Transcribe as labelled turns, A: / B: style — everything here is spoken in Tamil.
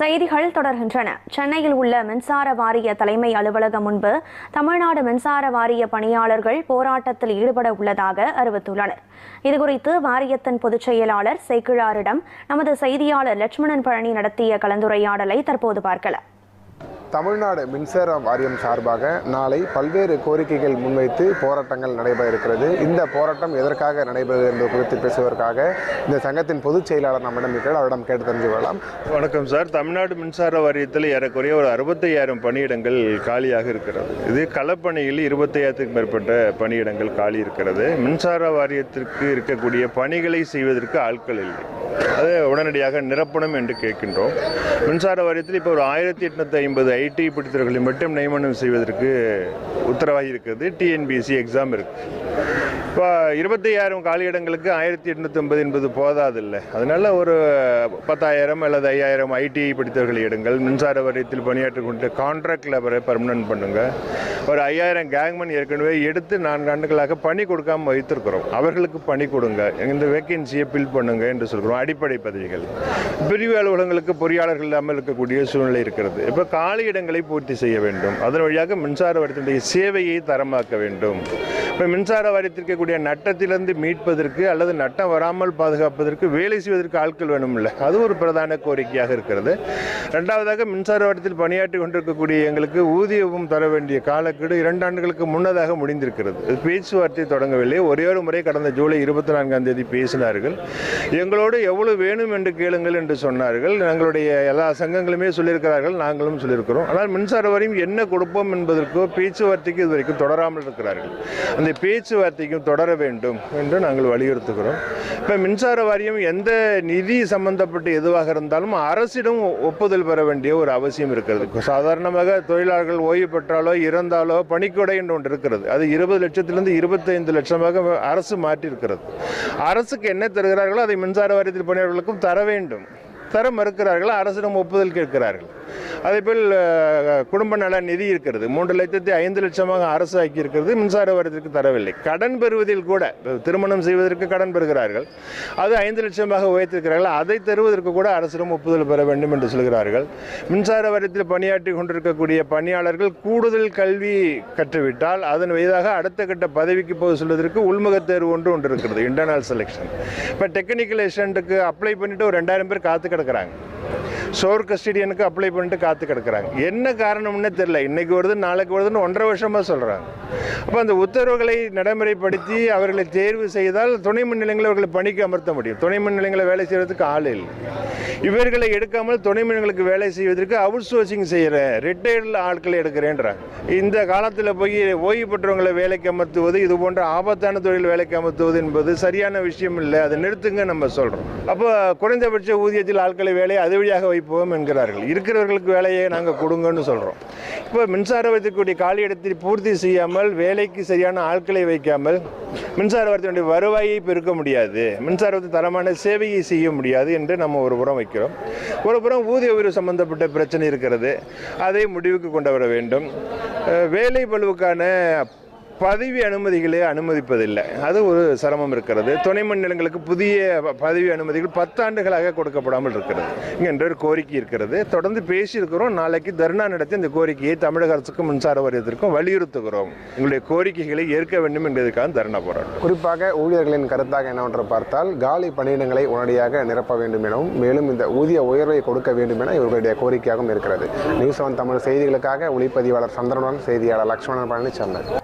A: செய்திகள் தொடர்கின்றன. சென்னையில் உள்ள மின்சார வாரிய தலைமை அலுவலகம் முன்பு தமிழ்நாடு மின்சார வாரிய பணியாளர்கள் போராட்டத்தில் ஈடுபட உள்ளதாக அறிவித்துள்ளனர். இதுகுறித்து வாரியத்தின் பொதுச் செயலாளர் சேக்கிழாரிடம் நமது செய்தியாளர் லட்சுமணன் பழனி நடத்திய கலந்துரையாடலை தற்போது பார்க்கலாம்.
B: தமிழ்நாடு மின்சார வாரியம் சார்பாக நாளை பல்வேறு கோரிக்கைகள் முன்வைத்து போராட்டங்கள் நடைபெற இருக்கிறது. இந்த போராட்டம் எதற்காக நடைபெறுகிறது என்பது குறித்து பேசுவதற்காக இந்த சங்கத்தின் பொதுச் செயலாளர் நம்மிடம் இருக்கிறார். அவரிடம் கேட்டு தெரிஞ்சு கொள்ளலாம்.
C: வணக்கம் சார். தமிழ்நாடு மின்சார வாரியத்தில் ஏறக்குறைய ஒரு அறுபத்தையாயிரம் பணியிடங்கள் காலியாக இருக்கிறது. இது களப்பணியில் இருபத்தையாயிரத்துக்கு மேற்பட்ட பணியிடங்கள் காலி இருக்கிறது. மின்சார வாரியத்திற்கு இருக்கக்கூடிய பணிகளை செய்வதற்கு ஆட்கள் இல்லை. அதை உடனடியாக நிரப்பணும் என்று கேட்கின்றோம். மின்சார வாரியத்தில் இப்போ ஒரு ஆயிரத்தி எட்நூத்தி ஐம்பது ஐடி படித்தவர்களை மட்டும் நியமனம் செய்வதற்கு உத்தரவாகி இருக்கிறது. டிஎன்பிஎஸ்சி எக்ஸாம் இருக்குது இப்போ இருபத்தையாயிரம் காலியிடங்களுக்கு ஆயிரத்தி எட்நூத்தி ஐம்பது என்பது போதாதில்லை. அதனால ஒரு பத்தாயிரம் அல்லது ஐயாயிரம் ஐடி படித்தவர்கள் எடுங்கள். மின்சார வாரியத்தில் பணியாற்றி கொண்டு கான்ட்ராக்ட் லேபரை பர்மனன்ட் பண்ணுங்க. ஒரு ஐயாயிரம் கேங்மன் ஏற்கனவே எடுத்து நான்கு ஆண்டுகளாக பணி கொடுக்காம வைத்திருக்கிறோம். அவர்களுக்கு பணி கொடுங்க. இந்த வேக்கன்சியை ஃபில் பண்ணுங்க என்று சொல்கிறோம். அடிப்படை பதவிகள். பிரிவு அலுவலகங்களுக்கு பொறியாளர்கள் இல்லாமல் இருக்கக்கூடிய சூழ்நிலை இருக்கிறது. இப்போ காலி இடங்களை பூர்த்தி செய்ய வேண்டும். அதன் வழியாக மின்சார வாரியத்தினுடைய சேவையை தரமாக்க வேண்டும். இப்போ மின்சார வாரியத்திற்கு கூடிய நட்டத்திலிருந்து மீட்பதற்கு அல்லது நட்டம் வராமல் பாதுகாப்பதற்கு வேலை செய்வதற்கு ஆட்கள் வேணும்ல? அது ஒரு பிரதான கோரிக்கையாக இருக்கிறது. ரெண்டாவதாக மின்சார வாரியத்தில் பணியாற்றி கொண்டிருக்கக்கூடிய எங்களுக்கு ஊதியமும் தர வேண்டிய காலக்கெடு இரண்டு ஆண்டுகளுக்கு முன்னதாக முடிந்திருக்கிறது. பேச்சுவார்த்தை தொடங்கவில்லை. ஒரே ஒரு முறை கடந்த ஜூலை இருபத்தி நான்காம் தேதி பேசினார்கள். எங்களோடு எவ்வளவு வேணும் என்று கேளுங்கள் என்று சொன்னார்கள். எங்களுடைய எல்லா சங்கங்களுமே சொல்லியிருக்கிறார்கள். நாங்களும் சொல்லியிருக்கிறோம். ஆனால் மின்சார வாரியம் என்ன கொடுப்போம் என்பதற்கோ பேச்சுவார்த்தைக்கு இதுவரைக்கும் தொடராமல் இருக்கிறார்கள். அந்த பேச்சுவார்த்தைக்கும் தொடர வேண்டும் என்று நாங்கள் வலியுறுத்துகிறோம். இப்போ மின்சார வாரியம் எந்த நிதி சம்பந்தப்பட்ட எதுவாக இருந்தாலும் அரசிடம் ஒப்புதல் பெற வேண்டிய ஒரு அவசியம் இருக்கிறது. சாதாரணமாக தொழிலாளர்கள் ஓய்வு பெற்றாலோ இறந்தாலோ பணிக்கொடை என்று ஒன்று இருக்கிறது. அது இருபது லட்சத்திலிருந்து இருபத்தைந்து லட்சமாக அரசு மாற்றியிருக்கிறது. அரசுக்கு என்ன தருகிறார்களோ அதை மின்சார வாரியத்தில் பணியாளர்களுக்கும் தர வேண்டும். தர மறுக்கிறார்கள் அரசிடம் ஒப்புதல் கேட்கிறார்கள். அதேபோல் போல் குடும்ப நல நிதி இருக்கிறது. மூன்று லட்சத்தி ஐந்து லட்சமாக அரசு ஆக்கி இருக்கிறது மின்சார வாரியத்திற்கு தரவில்லை. கடன் பெறுவதில் கூட திருமணம் செய்வதற்கு கடன் பெறுகிறார்கள். அது ஐந்து லட்சமாக உயர்த்திருக்கிறார்கள். அதை தருவதற்கு கூட அரசிடம் ஒப்புதல் பெற வேண்டும் என்று சொல்கிறார்கள். மின்சார வாரியத்தில் பணியாற்றி கொண்டிருக்கக்கூடிய பணியாளர்கள் கூடுதல் கல்வி கற்றுவிட்டால் அதன் வயதாக அடுத்த கட்ட பதவிக்கு போக சொல்வதற்கு உள்முக தேர்வு ஒன்று ஒன்று இருக்கிறது இன்டர்னல் செலெக்ஷன் இப்போ டெக்னிக்கல் ஏஷண்ட்டுக்கு அப்ளை பண்ணிவிட்டு ஒரு ரெண்டாயிரம் பேர் காத்து கிடக்கிறாங்க. சோர் கஸ்டடியனுக்கு அப்ளை பண்ணிட்டு காத்து கிடக்குறாங்க. என்ன காரணம்னு தெரியல. இன்னைக்கு வருது நாளைக்கு வருதுன்னு ஒன்றரை வருஷமாக சொல்கிறாங்க அப்போ அந்த உத்தரவுகளை நடைமுறைப்படுத்தி அவர்களை தேர்வு செய்தால் துணை மின் நிலையங்களை அவர்களை பணிக்கு அமர்த்த முடியும். துணை மின் நிலையங்களை வேலை செய்வதற்கு ஆள் இல்லை. இவர்களை எடுக்காமல் துணை மின்களுக்கு வேலை செய்வதற்கு அவுட் சோர்சிங் செய்கிறேன் ரிட்டையர்டில் ஆட்களை எடுக்கிறேன்றாங்க. இந்த காலத்தில் போய் ஓய்வு பெற்றவங்களை வேலைக்கு அமர்த்துவது இது போன்ற ஆபத்தான தொழில் வேலைக்கு அமர்த்துவது என்பது சரியான விஷயம் இல்லை. அதை நிறுத்துங்க நம்ம சொல்கிறோம் அப்போ குறைந்தபட்ச ஊதியத்தில் ஆட்களை வேலையை அது வழியாக வைப்போம் என்கிறார்கள். இருக்கிறவர்களுக்கு வேலையை நாங்கள் கொடுங்கன்னு சொல்கிறோம் இப்போ மின்சார வாரியத்திற்குரிய காலி இடத்தை பூர்த்தி செய்யாமல் வேலைக்கு சரியான ஆட்களை வைக்காமல் மின்சார வாரியத்தினுடைய வருவாயை பெருக்க முடியாது மின்சார தரமான சேவையை செய்ய முடியாது என்று நம்ம ஒரு புறம் வைக்கிறோம். ஒரு புறம் ஊதிய உயர்வு சம்பந்தப்பட்ட பிரச்சனை இருக்கிறது. அதை முடிவுக்கு கொண்டு வர வேண்டும். வேலை பழுவுக்கான பதவி அனுமதிகளே அனுமதிப்பதில்லை. அது ஒரு சிரமம் இருக்கிறது. துணை மண்டலங்களுக்கு புதிய பதவி அனுமதிகள் பத்தாண்டுகளாக கொடுக்கப்படாமல் இருக்கிறது. என்ற ஒரு கோரிக்கை இருக்கிறது. தொடர்ந்து பேசியிருக்கிறோம். நாளைக்கு தர்ணா நடத்தி இந்த கோரிக்கையை தமிழக அரசுக்கும் மின்சார வாரியத்திற்கும் வலியுறுத்துகிறோம். உங்களுடைய கோரிக்கைகளை ஏற்க வேண்டும் என்பதற்காக தர்ணா போராட்டம்.
B: குறிப்பாக ஊழியர்களின் கருத்தாக என்னவென்று பார்த்தால் காலி பணியிடங்களை உடனடியாக நிரப்ப வேண்டும் எனவும் மேலும் இந்த ஊதிய உயர்வை கொடுக்க வேண்டும் என இவர்களுடைய கோரிக்கையாகவும் இருக்கிறது. நியூஸ் செவன் தமிழ் செய்திகளுக்காக ஒளிப்பதிவாளர் சந்திரனுடன் செய்தியாளர் லட்சுமணன் பழனிசாமி.